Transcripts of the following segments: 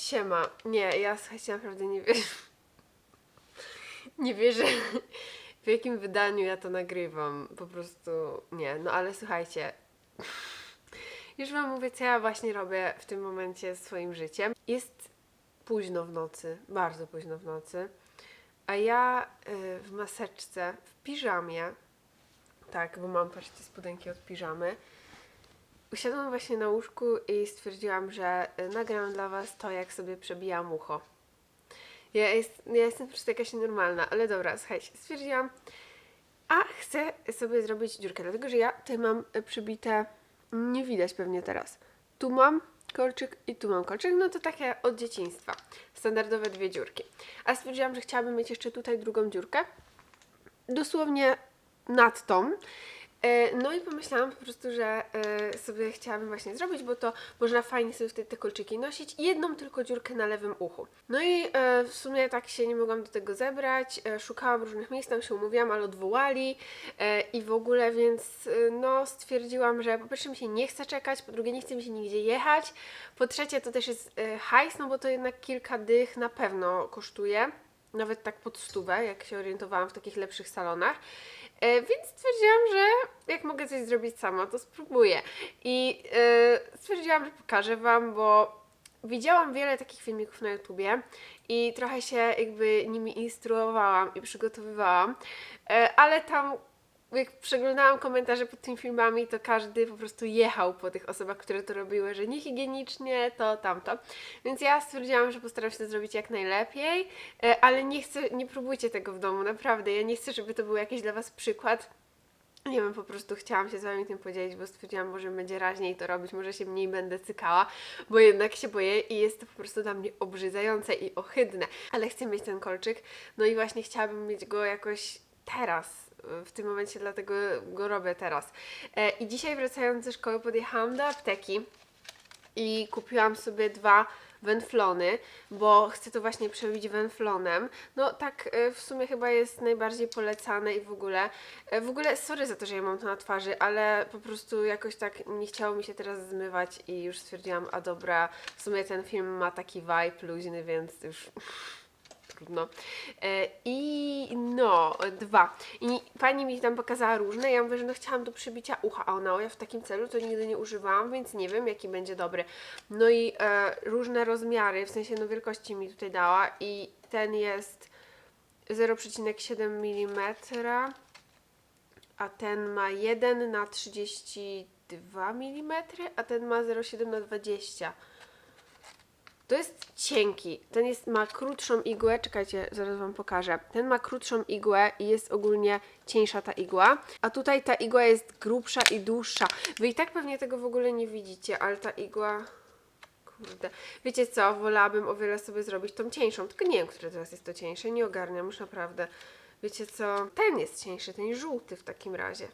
Siema. Nie, ja słuchajcie, naprawdę nie wierzę. Nie wierzę, w jakim wydaniu ja to nagrywam. Po prostu nie. No ale słuchajcie. Już Wam mówię, co ja właśnie robię w tym momencie swoim życiem. Jest późno w nocy, bardzo późno w nocy, a ja y, w maseczce, w piżamie, tak, bo mam, patrzcie, spodenki od piżamy, Usiadłam właśnie na łóżku i stwierdziłam, że y, nagram dla Was to, jak sobie przebijam ucho. Ja, jest, ja jestem po prostu jakaś nienormalna, ale dobra, słuchajcie, stwierdziłam, a chcę sobie zrobić dziurkę, dlatego że ja tutaj mam y, przybite, nie widać pewnie teraz, tu mam kolczyk i tu mam kolczyk, no to takie od dzieciństwa, standardowe dwie dziurki. A stwierdziłam, że chciałabym mieć jeszcze tutaj drugą dziurkę, dosłownie nad tą. E, No i pomyślałam po prostu, że e, sobie chciałabym właśnie zrobić, bo to można fajnie sobie wtedy te kolczyki nosić. Jedną tylko dziurkę na lewym uchu. No i e, w sumie tak się nie mogłam do tego zebrać, szukałam różnych miejsc, tam się umówiłam, ale odwołali. I w ogóle, więc no stwierdziłam, że po pierwsze mi się nie chce czekać, po drugie nie chce mi się nigdzie jechać, po trzecie to też jest hajs, no bo to jednak kilka dych na pewno kosztuje nawet tak pod stówę, jak się orientowałam w takich lepszych salonach. E, więc stwierdziłam, że jak mogę coś zrobić sama, to spróbuję. I e, stwierdziłam, że pokażę Wam, bo widziałam wiele takich filmików na YouTubie i trochę się jakby nimi instruowałam i przygotowywałam, e, ale tam jak przeglądałam komentarze pod tymi filmami, to każdy po prostu jechał po tych osobach, które to robiły, że niehigienicznie, to tamto. Więc ja stwierdziłam, że postaram się to zrobić jak najlepiej, e, ale nie chcę, nie próbujcie tego w domu, naprawdę. Ja nie chcę, żeby to był jakiś dla Was przykład. Nie wiem, po prostu chciałam się z Wami tym podzielić, bo stwierdziłam, może będzie raźniej to robić, może się mniej będę cykała, bo jednak się boję i jest to po prostu dla mnie obrzydzające i ohydne. Ale chcę mieć ten kolczyk, no i właśnie chciałabym mieć go jakoś teraz, w tym momencie, dlatego go robię teraz. E, I dzisiaj wracając ze szkoły podjechałam do apteki i kupiłam sobie dwa węflony, bo chcę to właśnie przebić węflonem. No tak e, w sumie chyba jest najbardziej polecane i w ogóle. E, W ogóle sorry za to, że ja mam to na twarzy, ale po prostu jakoś tak nie chciało mi się teraz zmywać i już stwierdziłam, a dobra, w sumie ten film ma taki vibe luźny, więc już trudno. E, I no, dwa. I pani mi tam pokazała różne. Ja mówię, że no chciałam do przybicia ucha, a ona, o ja w takim celu to nigdy nie używałam, więc nie wiem, jaki będzie dobry. No i e, różne rozmiary, w sensie no wielkości mi tutaj dała i ten jest 0,7 mm, a ten ma 1 na 32 mm, a ten ma 0,7 na 20 to jest cienki. Ten jest, ma krótszą igłę. Czekajcie, zaraz Wam pokażę. Ten ma krótszą igłę i jest ogólnie cieńsza ta igła. A tutaj ta igła jest grubsza i dłuższa. Wy i tak pewnie tego w ogóle nie widzicie, ale ta igła... Kurde. Wiecie co? Wolałabym o wiele sobie zrobić tą cieńszą. Tylko nie wiem, które teraz jest to cieńsze. Nie ogarniam już naprawdę. Wiecie co? Ten jest cieńszy, ten żółty w takim razie.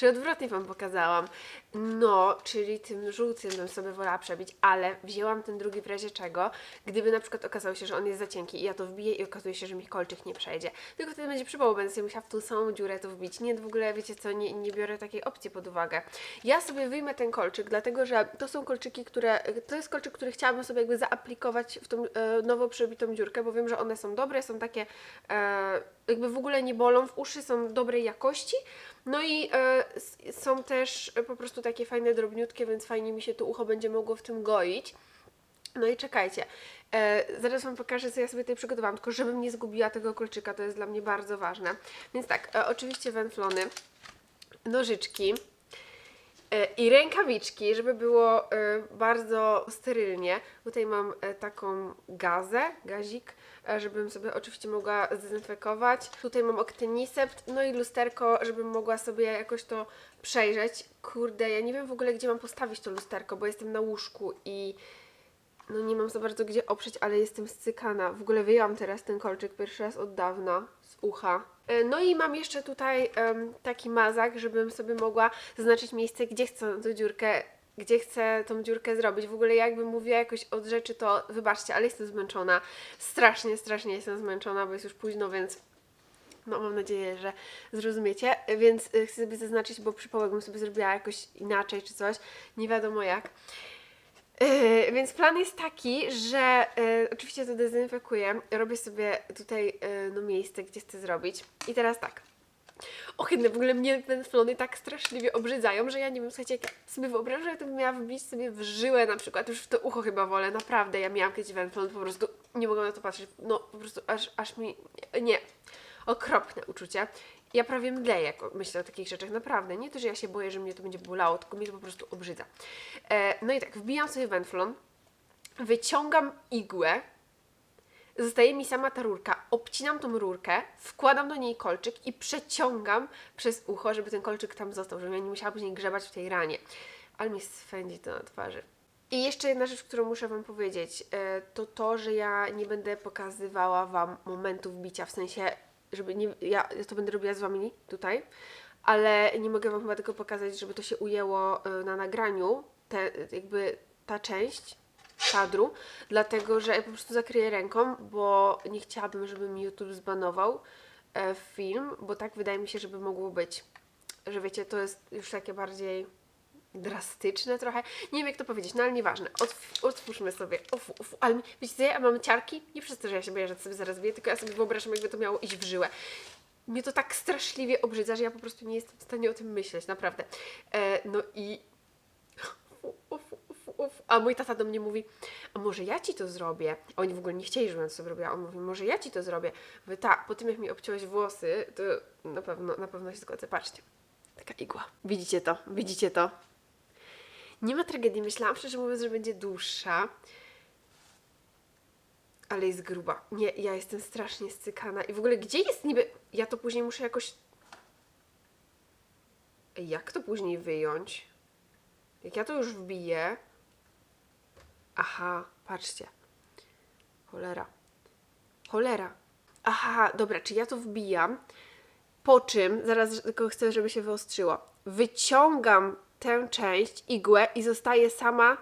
Czy odwrotnie Wam pokazałam? No, czyli tym żółtym bym sobie wolała przebić, ale wzięłam ten drugi w razie czego, gdyby na przykład okazało się, że on jest za cienki i ja to wbiję i okazuje się, że mi kolczyk nie przejdzie. Tylko wtedy będzie przypał, będę sobie musiała w tą samą dziurę to wbić. Nie, w ogóle wiecie co, nie, nie biorę takiej opcji pod uwagę. Ja sobie wyjmę ten kolczyk, dlatego że to są kolczyki, które, to jest kolczyk, który chciałabym sobie jakby zaaplikować w tą e, nowo przebitą dziurkę, bo wiem, że one są dobre, są takie e, jakby w ogóle nie bolą w uszy, są dobrej jakości. No i e, są też po prostu takie fajne, drobniutkie, więc fajnie mi się to ucho będzie mogło w tym goić. No i czekajcie, e, zaraz Wam pokażę, co ja sobie tutaj przygotowałam, tylko żebym nie zgubiła tego kolczyka, to jest dla mnie bardzo ważne. Więc tak, e, oczywiście węflony, nożyczki, E, i rękawiczki, żeby było e, bardzo sterylnie. Tutaj mam e, taką gazę, gazik, żebym sobie oczywiście mogła zdezynfekować. Tutaj mam oktenisept, no i lusterko, żebym mogła sobie jakoś to przejrzeć. Kurde, ja nie wiem w ogóle, gdzie mam postawić to lusterko, bo jestem na łóżku i no nie mam za bardzo gdzie oprzeć, ale jestem scykana. W ogóle wyjęłam teraz ten kolczyk pierwszy raz od dawna z ucha. E, No i mam jeszcze tutaj em, taki mazak, żebym sobie mogła zaznaczyć miejsce, gdzie chcę tą dziurkę, gdzie chcę tą dziurkę zrobić. W ogóle jakbym mówiła jakoś od rzeczy, to wybaczcie, ale jestem zmęczona. Strasznie, strasznie jestem zmęczona, bo jest już późno, więc no mam nadzieję, że zrozumiecie. Więc y, chcę sobie zaznaczyć, bo przypał jakbym sobie zrobiła jakoś inaczej czy coś, nie wiadomo jak. Yy, więc plan jest taki, że yy, oczywiście to dezynfekuję, robię sobie tutaj yy, no, miejsce, gdzie chcę zrobić. I teraz tak. Ohydne, w ogóle mnie węflony tak straszliwie obrzydzają, że ja nie wiem, słuchajcie, jak ja sobie wyobrażam, to bym miała wbić sobie w żyłę na przykład, już w to ucho chyba wolę, naprawdę, ja miałam kiedyś węflon, po prostu nie mogłam na to patrzeć, no po prostu aż, aż mi, nie, okropne uczucie. Ja prawie mdleję, jak myślę o takich rzeczach, naprawdę. Nie to, że ja się boję, że mnie to będzie bolało, tylko mnie to po prostu obrzydza. E, no i tak, wbijam sobie węflon, wyciągam igłę, zostaje mi sama ta rurka, obcinam tą rurkę, wkładam do niej kolczyk i przeciągam przez ucho, żeby ten kolczyk tam został, żebym ja nie musiała później grzebać w tej ranie. Ale mi swędzi to na twarzy. I jeszcze jedna rzecz, którą muszę Wam powiedzieć, e, to to, że ja nie będę pokazywała Wam momentów bicia, w sensie, żeby nie, ja, to będę robiła z Wami tutaj, ale nie mogę Wam chyba tego pokazać, żeby to się ujęło e, na nagraniu, te, jakby ta część kadru, dlatego, że ja po prostu zakryję ręką, bo nie chciałabym, żeby mi YouTube zbanował e, film, bo tak wydaje mi się, żeby mogło być. Że wiecie, to jest już takie bardziej drastyczne trochę. Nie wiem jak to powiedzieć, no ale nieważne. Otw otwórzmy sobie. Uf, uf. Ale wiecie ja mam ciarki, nie przez to, że ja się boję, że sobie zaraz wyję, tylko ja sobie wyobrażam, jakby to miało iść w żyłę. Mnie to tak straszliwie obrzydza, że ja po prostu nie jestem w stanie o tym myśleć, naprawdę. E, no i A mój tata do mnie mówi, a może ja ci to zrobię? A oni w ogóle nie chcieli, żebym to sobie robiła. On mówi, może ja ci to zrobię. Mówię, tak, po tym jak mi obciąłeś włosy, to na pewno, na pewno się zgodzę. Patrzcie, taka igła. Widzicie to? Widzicie to? Nie ma tragedii. Myślałam szczerze mówiąc, że będzie dłuższa. Ale jest gruba. Nie, ja jestem strasznie stykana. I w ogóle gdzie jest niby... Ja to później muszę jakoś... Jak to później wyjąć? Jak ja to już wbiję... Aha, patrzcie. Cholera. Cholera. Aha, dobra, czy ja to wbijam, po czym, zaraz tylko chcę, żeby się wyostrzyło, wyciągam tę część, igłę i zostaje sama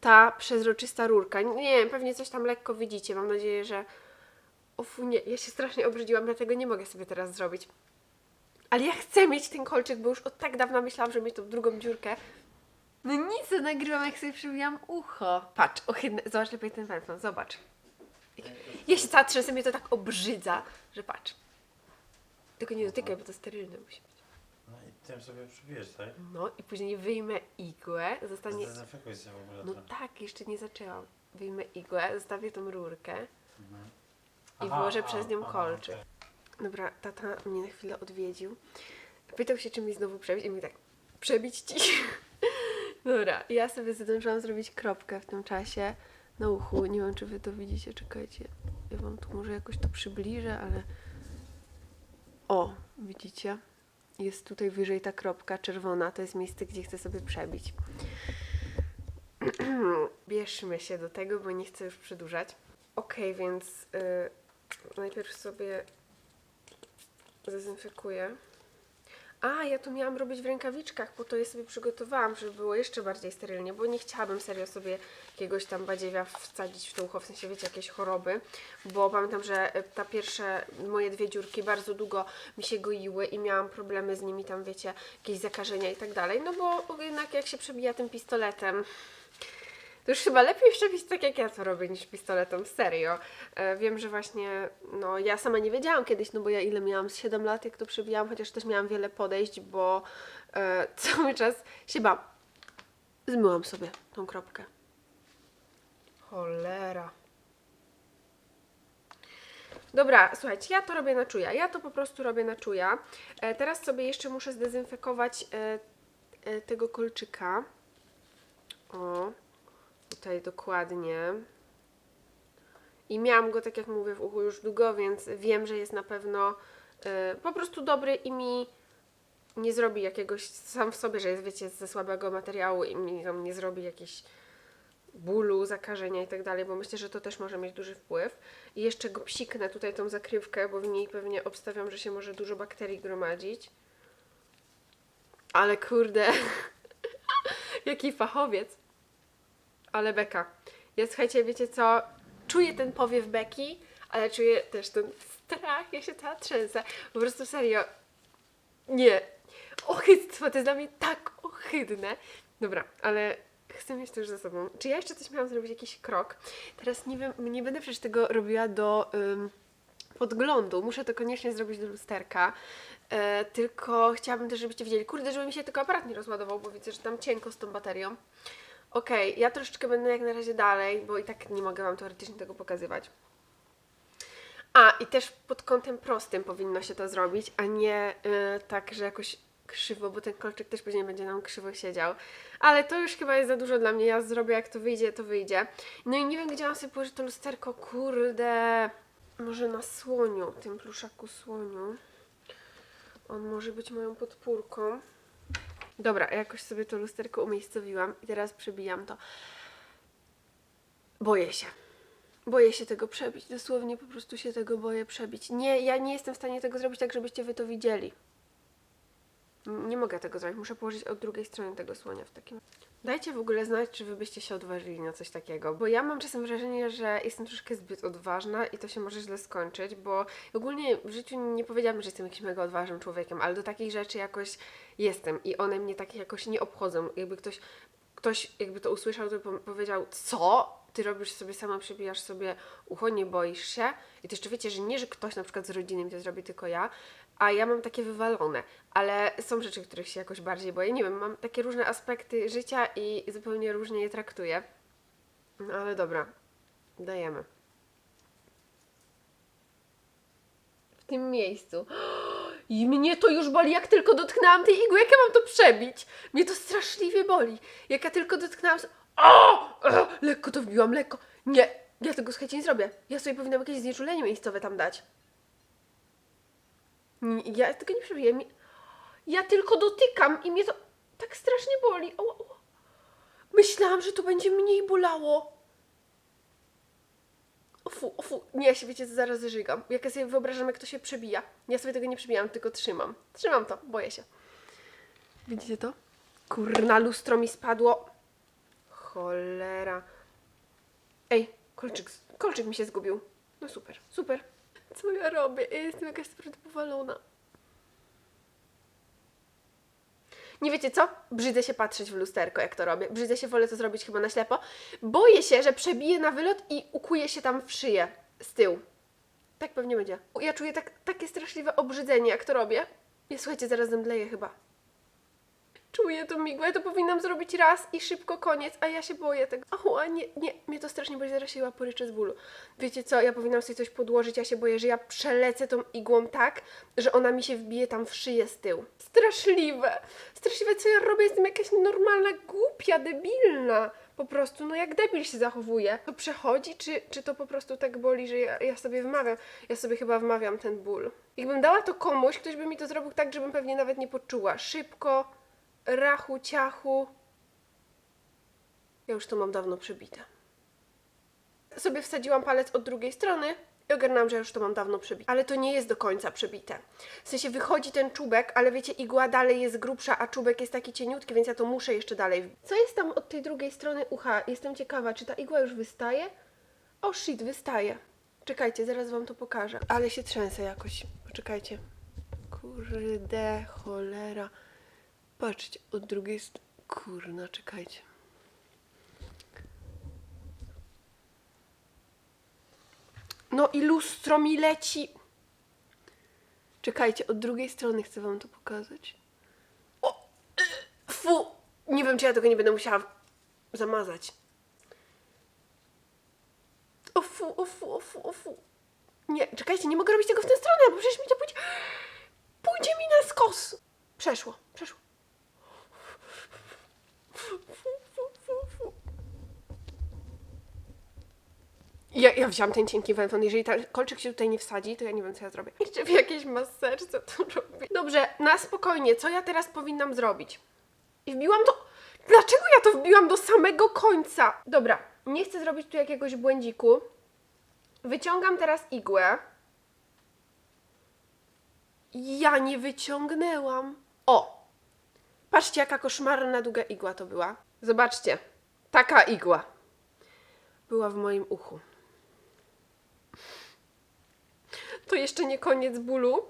ta przezroczysta rurka. Nie wiem, pewnie coś tam lekko widzicie, mam nadzieję, że... Ufu, nie, ja się strasznie obrzydziłam, dlatego nie mogę sobie teraz zrobić. Ale ja chcę mieć ten kolczyk, bo już od tak dawna myślałam, że mieć tą drugą dziurkę. No nic, to nagrywam, jak sobie przybijam ucho. Patrz, ohydne. Zobacz lepiej ten węflon, zobacz. Ja się cała trzęsę, mnie to tak obrzydza, że patrz. Tylko nie dotykaj, bo to sterylne musi być. No i tym sobie przybijesz, tak? No i później wyjmę igłę, zostanie... Zdezynfekuj się w ogóle No to. tak, jeszcze nie zaczęłam. Wyjmę igłę, zostawię tą rurkę Mhm. i Aha, włożę a, przez nią aha, kolczyk. okej. Dobra, tata mnie na chwilę odwiedził. Pytał się, czy mi znowu przebić i mi tak, przebić ci? Dobra, ja sobie zdążyłam zrobić kropkę w tym czasie na uchu. Nie wiem, czy wy to widzicie, czekajcie. Ja wam tu może jakoś to przybliżę, ale... O, widzicie? Jest tutaj wyżej ta kropka czerwona, to jest miejsce, gdzie chcę sobie przebić. Bierzmy się do tego, bo nie chcę już przedłużać. Okej, więc y, najpierw sobie zdezynfekuję. A, ja to miałam robić w rękawiczkach, bo to je sobie przygotowałam, żeby było jeszcze bardziej sterylnie, bo nie chciałabym serio sobie jakiegoś tam badziewia wsadzić w to ucho, w sensie wiecie, jakieś choroby, bo pamiętam, że y, ta pierwsze moje dwie dziurki bardzo długo mi się goiły i miałam problemy z nimi tam, wiecie, jakieś zakażenia i tak dalej, no bo jednak jak się przebija tym pistoletem, to już chyba lepiej szczepić tak jak ja to robię niż pistoletem, serio. E, wiem, że właśnie, no ja sama nie wiedziałam kiedyś, no bo ja ile miałam, z 7 lat jak to przebijałam, chociaż też miałam wiele podejść, bo e, cały czas się bałam. Zmyłam sobie tą kropkę. Cholera. Dobra, słuchajcie, ja to robię na czuja. Ja to po prostu robię na czuja. E, teraz sobie jeszcze muszę zdezynfekować e, e, tego kolczyka. O, tutaj dokładnie. I miałam go, tak jak mówię, w uchu już długo, więc wiem, że jest na pewno y, po prostu dobry i mi nie zrobi jakiegoś sam w sobie, że jest, wiecie, ze słabego materiału i mi tam nie zrobi jakiś bólu, zakażenia i tak dalej, bo myślę, że to też może mieć duży wpływ. I jeszcze go psiknę tutaj tą zakrywkę, bo w niej pewnie obstawiam, że się może dużo bakterii gromadzić. Ale kurde, jaki fachowiec. Ale beka. Ja słuchajcie, wiecie co? Czuję ten powiew beki, ale czuję też ten strach. Ja się cała trzęsę. Po prostu serio. Nie. Ochydztwo to jest dla mnie tak ohydne. Dobra, ale Chcę mieć to już za sobą. Czy ja jeszcze coś miałam zrobić, jakiś krok? Teraz nie wiem, nie będę przecież tego robiła do ym, podglądu. Muszę to koniecznie zrobić do lusterka. E, tylko chciałabym też, żebyście wiedzieli, kurde, żeby mi się tylko aparat nie rozładował, bo widzę, że tam cienko z tą baterią. Okej, ja troszeczkę będę jak na razie dalej, bo i tak nie mogę Wam teoretycznie tego pokazywać. A, i też pod kątem prostym powinno się to zrobić, a nie y, tak, że jakoś krzywo, bo ten kolczyk też później będzie nam krzywo siedział. Ale to już chyba jest za dużo dla mnie. Ja zrobię jak to wyjdzie, to wyjdzie. No i nie wiem, gdzie mam sobie położyć to lusterko. Kurde. Może na słoniu, tym pluszaku słoniu. On może być moją podpórką. Dobra, jakoś sobie to lusterko umiejscowiłam i teraz przebijam to. Boję się. Boję się tego przebić. Dosłownie po prostu się tego boję przebić. Nie, ja nie jestem w stanie tego zrobić tak, żebyście wy to widzieli. Nie mogę tego zrobić. Muszę położyć od drugiej strony tego słonia w takim. Dajcie w ogóle znać, czy wy byście się odważyli na coś takiego, bo ja mam czasem wrażenie, że jestem troszkę zbyt odważna i to się może źle skończyć, bo ogólnie w życiu nie powiedziałabym, że jestem jakimś mega odważnym człowiekiem, ale do takich rzeczy jakoś jestem i one mnie takie jakoś nie obchodzą. Jakby ktoś, ktoś jakby to usłyszał, to po- powiedział, co? Ty robisz sobie sama, przebijasz sobie ucho, nie boisz się. I to jeszcze wiecie, że nie, że ktoś na przykład z rodziny mi to zrobi, tylko ja, a ja mam takie wywalone. Ale są rzeczy, których się jakoś bardziej boję. Nie wiem, mam takie różne aspekty życia i zupełnie różnie je traktuję. No ale dobra, dajemy. W tym miejscu. I mnie to już boli, jak tylko dotknęłam tej igły. Jak ja mam to przebić? Mnie to straszliwie boli. Jak ja tylko dotknęłam... O! Lekko to wbiłam, lekko. Nie, ja tego słuchajcie nie zrobię. Ja sobie powinnam jakieś znieczulenie miejscowe tam dać. Ja tego nie przebiję. Ja tylko dotykam i mnie to tak strasznie boli. O, o. Myślałam, że to będzie mniej bolało. O fu, o fu. Nie, ja się wiecie, zaraz zażygam. Jak ja sobie wyobrażam, jak to się przebija. Ja sobie tego nie przebijam, tylko trzymam. Trzymam to, boję się. Widzicie to? Kurna, lustro mi spadło. Cholera. Ej, kolczyk, kolczyk mi się zgubił. No super, super. Co ja robię? Ja jestem jakaś naprawdę powalona. Nie wiecie co? Brzydzę się patrzeć w lusterko, jak to robię. Brzydzę się, wolę to zrobić chyba na ślepo. Boję się, że przebiję na wylot i ukuję się tam w szyję z tyłu. Tak pewnie będzie. Ja czuję tak, takie straszliwe obrzydzenie, jak to robię. Ja słuchajcie, zaraz zemdleję chyba. Czuję tą migłę, to powinnam zrobić raz i szybko koniec, a ja się boję tego. O, a nie, nie, mnie to strasznie boli, zaraz się chyba poryczę z bólu. Wiecie co, ja powinnam sobie coś podłożyć, ja się boję, że ja przelecę tą igłą tak, że ona mi się wbije tam w szyję z tyłu. Straszliwe, straszliwe, co ja robię, jestem jakaś normalna, głupia, debilna. Po prostu, no jak debil się zachowuje. To przechodzi, czy, czy to po prostu tak boli, że ja, ja sobie wmawiam, ja sobie chyba wmawiam ten ból. Jakbym dała to komuś, ktoś by mi to zrobił tak, żebym pewnie nawet nie poczuła. Szybko, rachu, ciachu. Ja już to mam dawno przebite. Sobie wsadziłam palec od drugiej strony i ogarnęłam, że już to mam dawno przebite. Ale to nie jest do końca przebite. W sensie wychodzi ten czubek, ale wiecie, igła dalej jest grubsza, a czubek jest taki cieniutki, więc ja to muszę jeszcze dalej. Co jest tam od tej drugiej strony ucha? Jestem ciekawa, czy ta igła już wystaje? O shit, wystaje. Czekajcie, zaraz wam to pokażę. Ale się trzęsę jakoś. Poczekajcie. Kurde, cholera. Patrzcie, od drugiej strony. Kurna, czekajcie. No i lustro mi leci. Czekajcie, od drugiej strony chcę wam to pokazać. O! y, Fu! Nie wiem, czy ja tego nie będę musiała zamazać. O fu, o fu, o fu, o fu. Nie, czekajcie, nie mogę robić tego w tę stronę, bo przecież mi to pójdzie... Pójdzie mi na skos. Przeszło, przeszło. Fu, fu, fu, fu. Ja, ja wziąłam ten cienki węfon. Jeżeli ten kolczyk się tutaj nie wsadzi, to ja nie wiem, co ja zrobię. Jeszcze w jakiejś maseczce to robię. Dobrze, na spokojnie. Co ja teraz powinnam zrobić? I wbiłam to... Dlaczego ja to wbiłam do samego końca? Dobra, nie chcę zrobić tu jakiegoś błędziku. Wyciągam teraz igłę. Ja nie wyciągnęłam. O! Patrzcie, jaka koszmarna długa igła to była. Zobaczcie. Taka igła. Była w moim uchu. To jeszcze nie koniec bólu,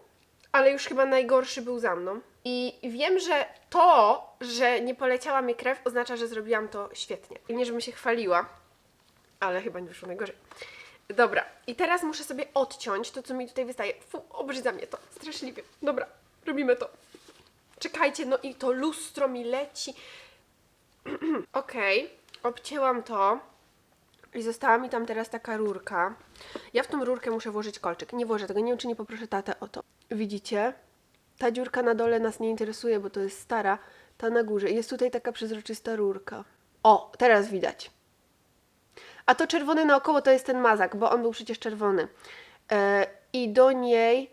ale już chyba najgorszy był za mną. I wiem, że to, że nie poleciała mi krew, oznacza, że zrobiłam to świetnie. Nie, żebym się chwaliła, ale chyba nie wyszło najgorzej. Dobra, i teraz muszę sobie odciąć to, co mi tutaj wystaje. Fu, obrzydza mnie to, straszliwie. Dobra, robimy to. Czekajcie, no i to lustro mi leci. Okej, obcięłam to i została mi tam teraz taka rurka. Ja w tą rurkę muszę włożyć kolczyk. Nie włożę tego, nie wiem czy nie poproszę tatę o to. Widzicie? Ta dziurka na dole nas nie interesuje, bo to jest stara. Ta na górze. Jest tutaj taka przezroczysta rurka. O, teraz widać. A to czerwony naokoło to jest ten mazak, bo on był przecież czerwony. E, I do niej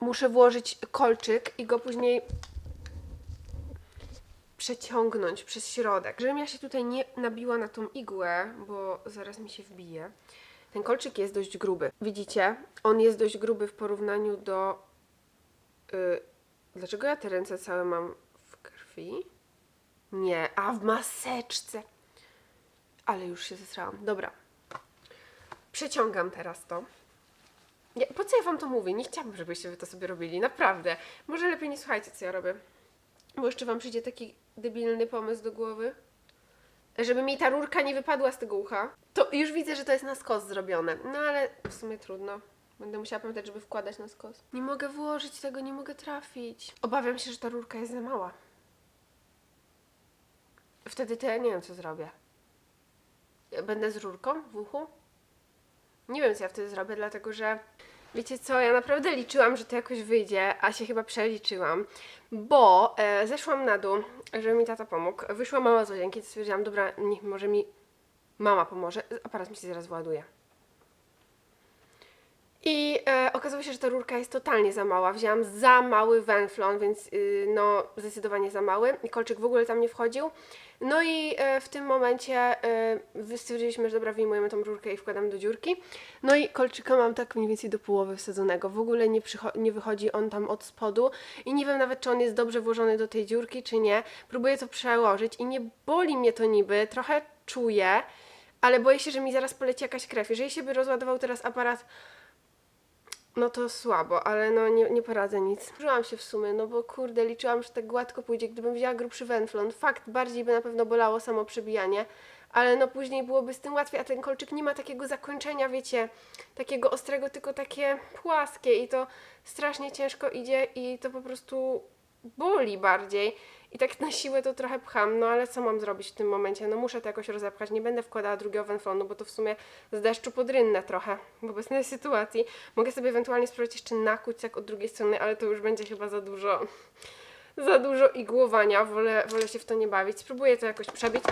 muszę włożyć kolczyk i go później przeciągnąć przez środek. Żebym ja się tutaj nie nabiła na tą igłę, bo zaraz mi się wbije. Ten kolczyk jest dość gruby. Widzicie? On jest dość gruby w porównaniu do. Y, dlaczego ja te ręce całe mam w krwi? Nie, a w maseczce. Ale już się zesrałam. Dobra. Przeciągam teraz to. Nie, po co ja wam to mówię? Nie chciałabym, żebyście wy to sobie robili. Naprawdę. Może lepiej nie słuchajcie, co ja robię. Bo jeszcze wam przyjdzie taki debilny pomysł do głowy. Żeby mi ta rurka nie wypadła z tego ucha. To już widzę, że to jest na skos zrobione. No ale w sumie trudno. Będę musiała pamiętać, żeby wkładać na skos. Nie mogę włożyć tego, nie mogę trafić. Obawiam się, że ta rurka jest za mała. Wtedy to ja nie wiem, co zrobię. Będę z rurką w uchu? Nie wiem, co ja wtedy zrobię, dlatego że wiecie co, ja naprawdę liczyłam, że to jakoś wyjdzie, a się chyba przeliczyłam, bo e, zeszłam na dół, żeby mi tata pomógł. Wyszła mama z łazienki, stwierdziłam, dobra, niech może mi mama pomoże. Aparat mi się zaraz ładuje. I e, okazało się, że ta rurka jest totalnie za mała. Wzięłam za mały węflon, więc y, no zdecydowanie za mały. I kolczyk w ogóle tam nie wchodził. No i e, w tym momencie e, że dobra, wyjmujemy tą rurkę i wkładam do dziurki. No i kolczyka mam tak mniej więcej do połowy wsadzonego. W ogóle nie, nie wychodzi on tam od spodu i nie wiem nawet, czy on jest dobrze włożony do tej dziurki, czy nie. Próbuję to przełożyć i nie boli mnie to niby, trochę czuję, ale boję się, że mi zaraz poleci jakaś krew. Jeżeli się by rozładował teraz aparat no to słabo, ale no nie, nie poradzę nic. Czułam się w sumie, no bo kurde, liczyłam, że tak gładko pójdzie. Gdybym wzięła grubszy węflon, fakt, bardziej by na pewno bolało samo przebijanie, ale no później byłoby z tym łatwiej, a ten kolczyk nie ma takiego zakończenia, wiecie, takiego ostrego, tylko takie płaskie i to strasznie ciężko idzie i to po prostu boli bardziej. I tak na siłę to trochę pcham, no ale co mam zrobić w tym momencie? No muszę to jakoś rozepchać, nie będę wkładała drugiego węflonu, bo to w sumie z deszczu podrynne trochę w obecnej sytuacji. Mogę sobie ewentualnie spróbować jeszcze nakuć tak od drugiej strony, ale to już będzie chyba za dużo, za dużo igłowania, wolę, wolę się w to nie bawić. Spróbuję to jakoś przebić.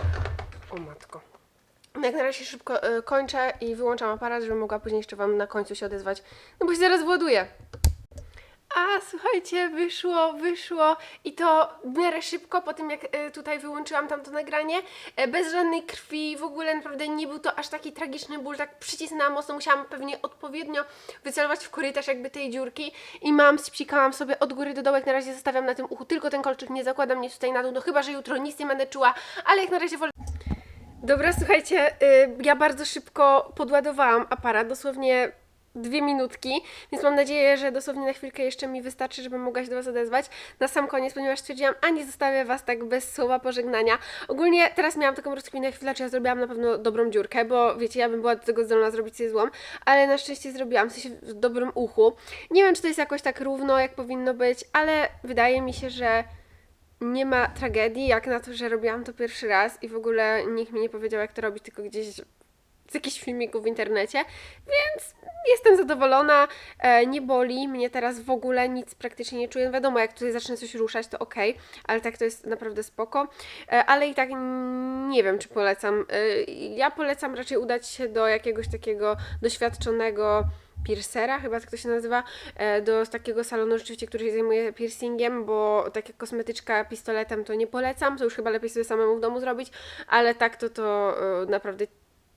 O matko. Jak na razie szybko y, kończę i wyłączam aparat, żebym mogła później jeszcze Wam na końcu się odezwać, no bo się zaraz właduje. A słuchajcie, wyszło, wyszło. I to w miarę szybko po tym jak e, tutaj wyłączyłam tamto nagranie, e, bez żadnej krwi, w ogóle naprawdę nie był to aż taki tragiczny ból, tak przycisnęłam mocno, musiałam pewnie odpowiednio wycelować w korytarz jakby tej dziurki. I mam, spsikałam sobie od góry do dołu, jak na razie zostawiam na tym uchu. Tylko ten kolczyk, nie zakładam nic tutaj na dół, no chyba, że jutro nic nie będę czuła, ale jak na razie wolę Dobra, słuchajcie, y, ja bardzo szybko podładowałam aparat, dosłownie dwie minutki, więc mam nadzieję, że dosłownie na chwilkę jeszcze mi wystarczy, żebym mogła się do Was odezwać. Na sam koniec, ponieważ stwierdziłam, a nie zostawię Was tak bez słowa pożegnania. Ogólnie teraz miałam taką rozkminę chwilę, czy ja zrobiłam na pewno dobrą dziurkę, bo wiecie, ja bym była do tego zdolna zrobić sobie złom, ale na szczęście zrobiłam, w sensie w dobrym uchu. Nie wiem, czy to jest jakoś tak równo, jak powinno być, ale wydaje mi się, że nie ma tragedii, jak na to, że robiłam to pierwszy raz i w ogóle nikt mi nie powiedział, jak to robić, tylko gdzieś z jakichś filmików w internecie, więc jestem zadowolona, e, nie boli mnie teraz w ogóle, nic praktycznie nie czuję. Wiadomo, jak tutaj zacznę coś ruszać, to ok, ale tak to jest naprawdę spoko, e, ale i tak nie wiem, czy polecam. E, ja polecam raczej udać się do jakiegoś takiego doświadczonego piercera, chyba tak to się nazywa, do takiego salonu rzeczywiście, który się zajmuje piercingiem, bo tak jak kosmetyczka pistoletem to nie polecam, to już chyba lepiej sobie samemu w domu zrobić, ale tak to to naprawdę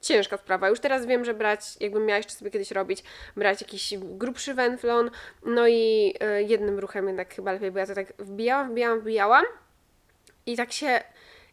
ciężka sprawa. Już teraz wiem, że brać, jakbym miała jeszcze sobie kiedyś robić, brać jakiś grubszy węflon, no i e, jednym ruchem jednak chyba lepiej, bo ja to tak wbijałam, wbijałam, wbijałam i tak się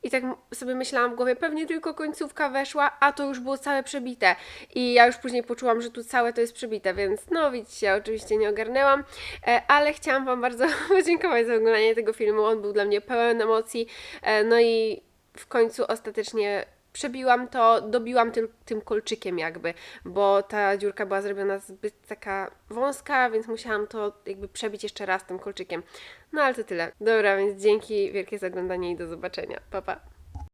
I tak sobie myślałam w głowie, pewnie tylko końcówka weszła, a to już było całe przebite. I ja już później poczułam, że tu całe to jest przebite, więc no widzicie, oczywiście nie ogarnęłam, e, ale chciałam Wam bardzo podziękować za oglądanie tego filmu. On był dla mnie pełen emocji, e, no i w końcu ostatecznie przebiłam to, dobiłam tym, tym kolczykiem jakby, bo ta dziurka była zrobiona zbyt taka wąska, więc musiałam to jakby przebić jeszcze raz tym kolczykiem. No ale to tyle. Dobra, więc dzięki wielkie za oglądanie i do zobaczenia. Pa, pa.